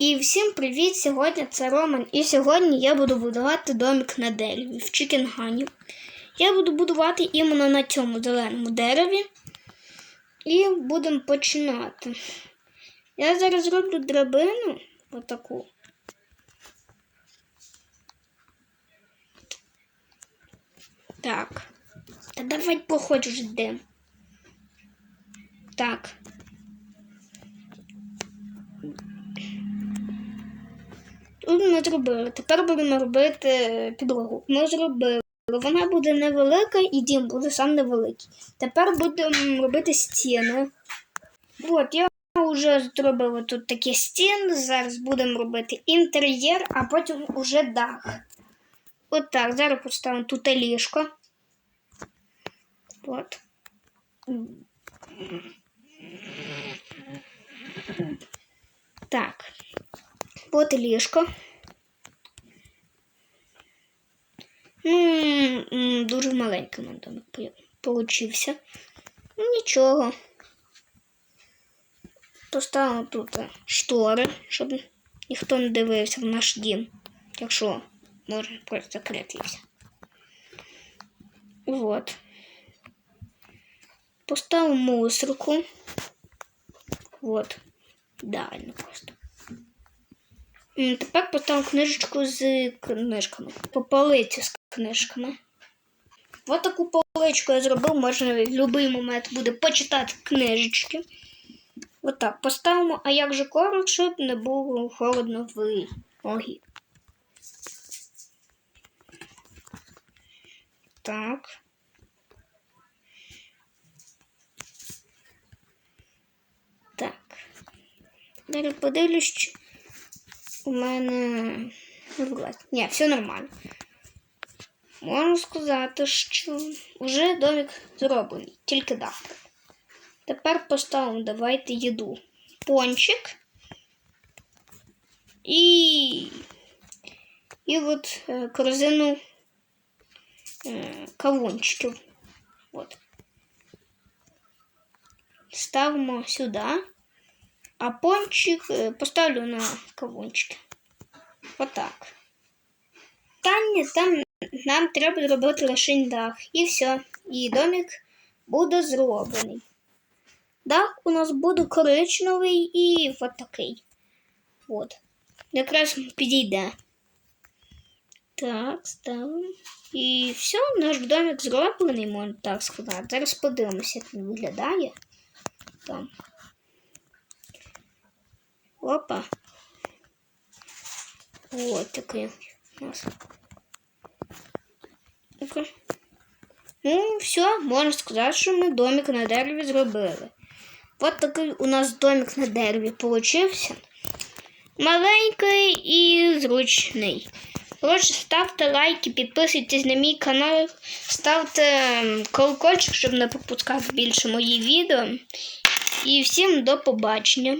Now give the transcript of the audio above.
І всім привіт! Сьогодні це Роман. І сьогодні я буду будувати домик на дереві в Чікенгані. Я буду будувати іменно на цьому зеленому дереві. І будемо починати. Я зараз зроблю драбину отаку. Так. Та давай походь вже де. Так. Ми зробили. Тепер будемо робити підлогу. Ми зробили. Вона буде невелика і дім буде сам невеликий. Тепер будемо робити стіни. От, я вже зробила тут такі стіни. Зараз будемо робити інтер'єр, а потім уже дах. От так, зараз поставимо тут ліжко. От. Так. От і ліжко. Ну, м, дуже маленький мій домик пи- получився. Ну, нічого. Поставимо тут е, штори, щоб ніхто не дивився в наш дім. Якщо може просто закрити і все. Вот. Поставив мусорку. Вот. Ідеально просто. М, Тепер поставив книжечку з книжками. По полиці з книжками. Ось таку поличку я зробив, можна в будь-який момент буде почитати книжечки. Отак поставимо, а як же корок, щоб не було холодно в ноги. Так. Так. Зараз подивлюсь, у мене. Ні, все нормально. Можна сказати, що вже домик зроблений, тільки дах. Тепер поставимо давайте їду. Пончик. І. І от е, корзину е, кавунчиків. От. Ставимо сюди. А пончик е, поставлю на кавунчики. Отак. Там, там нам треба зробити лише дах. І все. І домик буде зроблений. Дах у нас буде коричневий і от такий. От. Якраз підійде. Так, ставимо. І все, наш домик зроблений, можна так сказати. Зараз подивимося, як він виглядає. Там. Опа. Вот такий у нас. Ну-ка. Ну, все, можна сказати, що ми домик на дереві зробили. Вот такий у нас домик на дереві получився. Маленький і зручний. Коротше, ставте лайки, підписуйтесь на мій канал, ставте колокольчик, щоб не пропускати більше мої відео. І всім до побачення.